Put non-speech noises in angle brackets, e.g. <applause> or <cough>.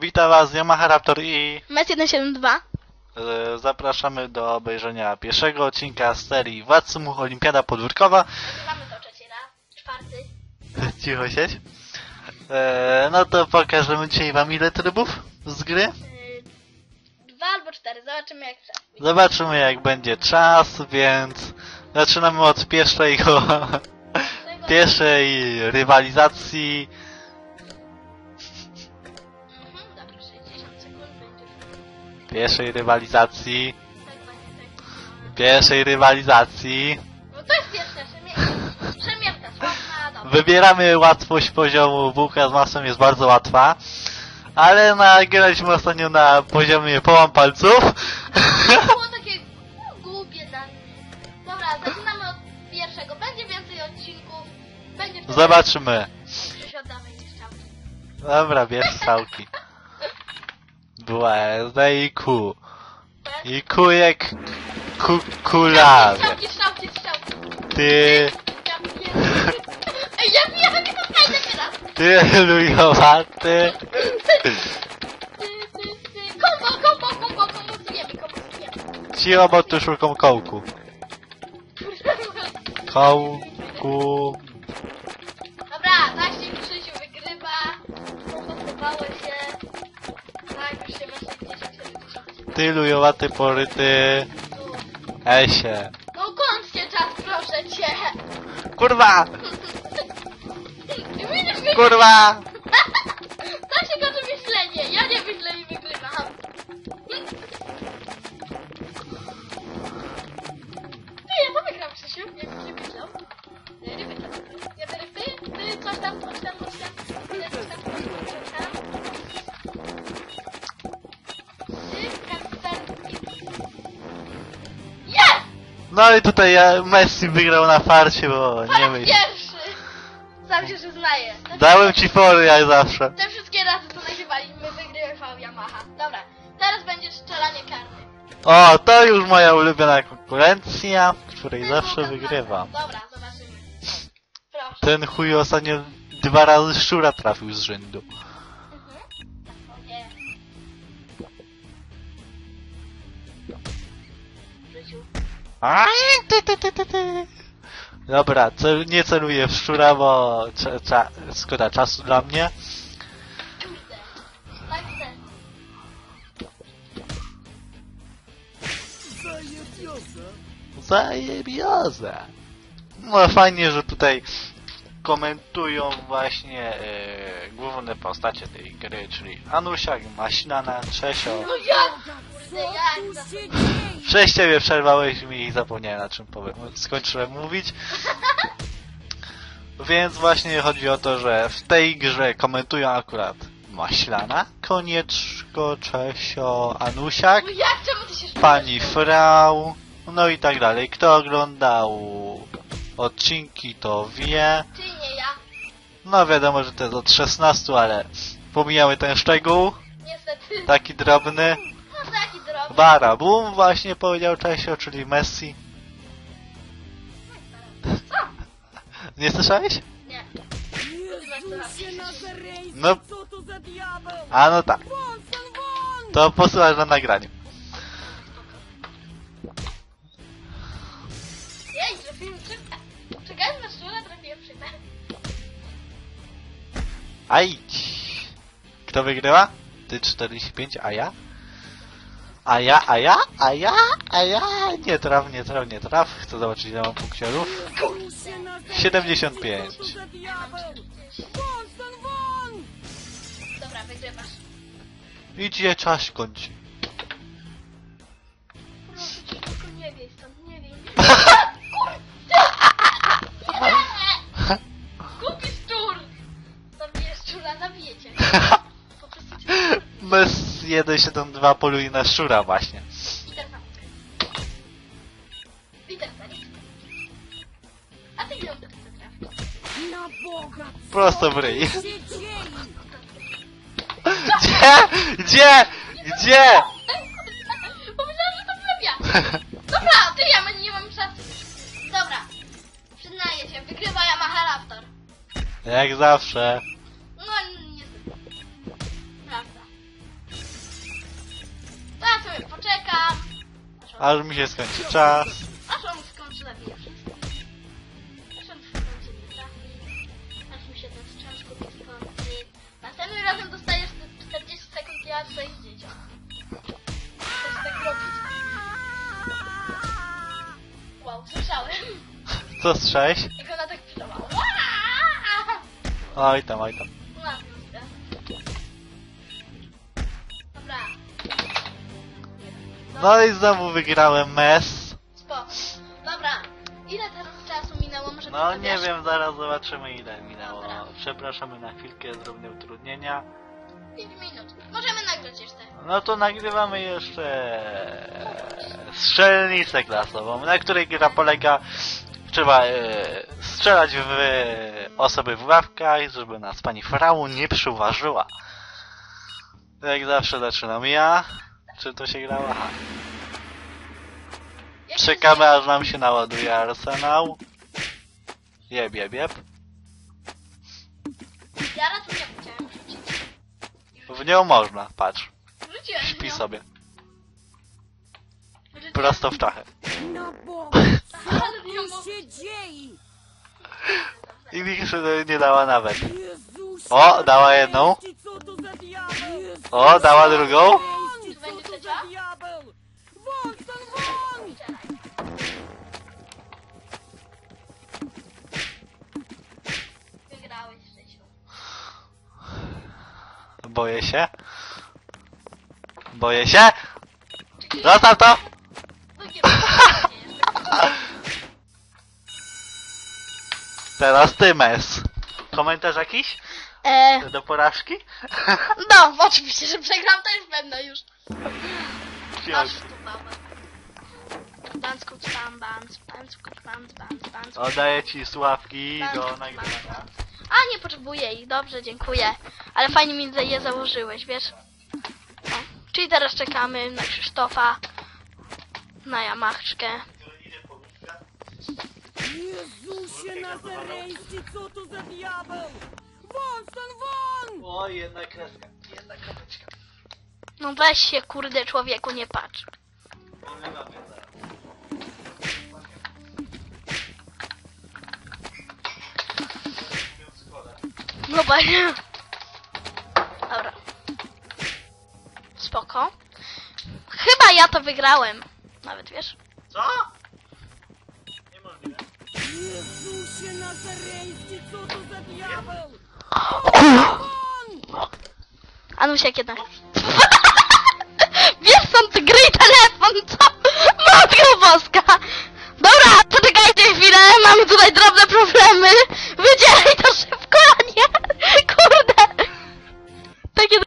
Witam Was, Yamaha Raptor i Mes 172. e, zapraszamy do obejrzenia pierwszego odcinka z serii Watsumu Olimpiada Podwórkowa. Mamy to trzeci raz, czwarty. <laughs> Cicho siedź. E, no to pokażemy dzisiaj Wam ile trybów z gry. Yy, dwa albo cztery, zobaczymy jak czas. Zobaczymy jak będzie czas, więc zaczynamy od pierwszego, <laughs> pierwszej rywalizacji. Pierwszej rywalizacji. Pierwszej rywalizacji. No to jest pierwsza przemier- przemiarka sławna, dobra. Wybieramy łatwość poziomu bułka z masłem jest bardzo łatwa. Ale nagraliśmy ostatnio na poziomie połam palców. To <laughs> było takie głupie dla mnie. Dobra, zaczynamy od pierwszego. Będzie więcej odcinków. Będzie wtedy... Zobaczymy. Oddawaj mi strzałki. Dobra, bierz strzałki. <laughs> Błędne i ku. I kujek ku, kulawy. Strzałki, strzałki, strzałki. Ty. <laughs> Ej, ja wiem, jak to fajne teraz. ty lujowaty. Ty, ty, ty. Kombo, kombo, kombo, kombo, zjemy, kombo, zjemy. Cicho, bo tu szukam kołku. <laughs> Kołku. Ty lujowaty poryty. Esie. No kończcie czas, proszę cię. Kurwa! <laughs> Kurwa! No i tutaj ja, Messi wygrał na farcie, bo Po nie raz myśl. pierwszy! Sam się przyznaję. Te Dałem ci fory jak zawsze. Te wszystkie razy, co nagrywaliśmy, wygrywał Yamaha. Dobra, teraz będzie strzelanie karny. O, to już moja ulubiona konkurencja, w której zawsze wygrywam. Dobra, zobaczymy. Proszę. Ten chuj ostatnio dwa razy szczura trafił z rzędu. Mhm. O nie. Dobra, cel, nie celuję w szczura, bo cza, cza, czasu dla mnie. Zajebioza. No fajnie, że tutaj komentują właśnie e, główne postacie tej gry, czyli Anusiak, Maślana, Czesio. No jak? Kurde, za- Przez ciebie przerwałeś mi i zapomniałem na czym powiem. skończyłem mówić. Więc właśnie chodzi o to, że w tej grze komentują akurat Maślana, Konieczko, Czesio, Anusiak, No pani Frau, no i tak dalej. Kto oglądał odcinki to wie. No wiadomo, że to jest od 16, ale pomijamy ten szczegół, Niestety. taki drobny. No taki drobny. Barabum właśnie powiedział Czesio, czyli Messi. Co? Nie słyszałeś? Nie. No, a no tak. To posłuchasz na nagraniu. Jej, trafiłem. Czekając na szczura, trafiłem szybko. Aj! Kto wygrywa? Ty 45, a ja? A ja, a ja, a ja, a ja, nie traf, nie traf, nie traf. Chcę zobaczyć ile mam punkciorów. Spójrz się na zewnątrz. 75. Co to za diabeł? Won, stąd won! Dobra, wygrywasz. Idzie czas kończy. Proszę cię, tylko nie wiej stąd, nie wiej. <laughs> 172 poluje na szczura właśnie. Prosto w ryj. Gdzie? Gdzie? Gdzie? Pomyślałam, że to ja. Dobra, ty ja nie mam szansy. Dobra. Przyznaję się, wygrywa Yamaha Raptor. Jak zawsze. Aż mi się skończy czas. Aż on skończy zabija wszystkich. Aż on skończy trafi. Aż mi się ten czas kupi skończy. Następnym razem dostajesz te 40 sekund, ja tutaj z. Chcesz tak robić? Wow, słyszałem. Co strzałeś? Jak ona tak krzyczała. Oj tam, oj tam. No i znowu wygrałem mes. Spoko. Dobra. Ile teraz czasu minęło? Może No ty nie wiem, zaraz zobaczymy ile minęło. Dobra. Przepraszamy na chwilkę, drobne utrudnienia. 5 minut. Możemy nagrać jeszcze. No to nagrywamy jeszcze strzelnicę klasową, na której gra polega trzeba e, strzelać w osoby w ławkach, żeby nas pani Frau nie przyuważyła. Jak zawsze zaczynam ja. Czy to się grało? Aha. Czekamy aż nam się naładuje arsenał. Jeb, jeb, jeb. Ja raz nie chciałem rzucić. W nią można, patrz. Rzuciłem Śpi ją. sobie. Rzuciłem. Prosto w czachę. Na Boga! <laughs> Ale nie Co mogę. się dzieje? I mi się nie dała nawet. Jezusie O, dała jedną. Nazarejski, Co to za diabeł? Jezusie O, dała drugą. Boję się. Boję się. Zostaw to. Nie, <laughs> jest. Teraz ty, mes. Komentarz jakiś? E, Do porażki? no, oczywiście, że przegram, to jest pewne już. Masz tu baba. Dance kuc bam bans, dance kuc bans bans bans. Oddaję ci sławki Dance do kuc, nagrywania. A, nie potrzebuję ich, dobrze, dziękuję. Ale fajnie mi je założyłeś, wiesz? No. Czyli teraz czekamy na Krzysztofa, na Jamachczkę. Jezusie Nazarejski, co to za diabeł? Won stąd won! O, jedna kreska. Jedna kropeczka. No weź się, kurde, człowieku, nie patrz. Poglądamy zaraz. No bania. Dobra. Spoko. Chyba ja to wygrałem. Nawet wiesz. Co? Nie Niemożliwe. Jezusie Nazareński, co to za diabeł? Anusiak jednak. Wiesz, są te gry i telefon, co? Matko boska! Dobra, poczekajcie chwilę, mamy tutaj drobne problemy. Wydzielaj to szybko!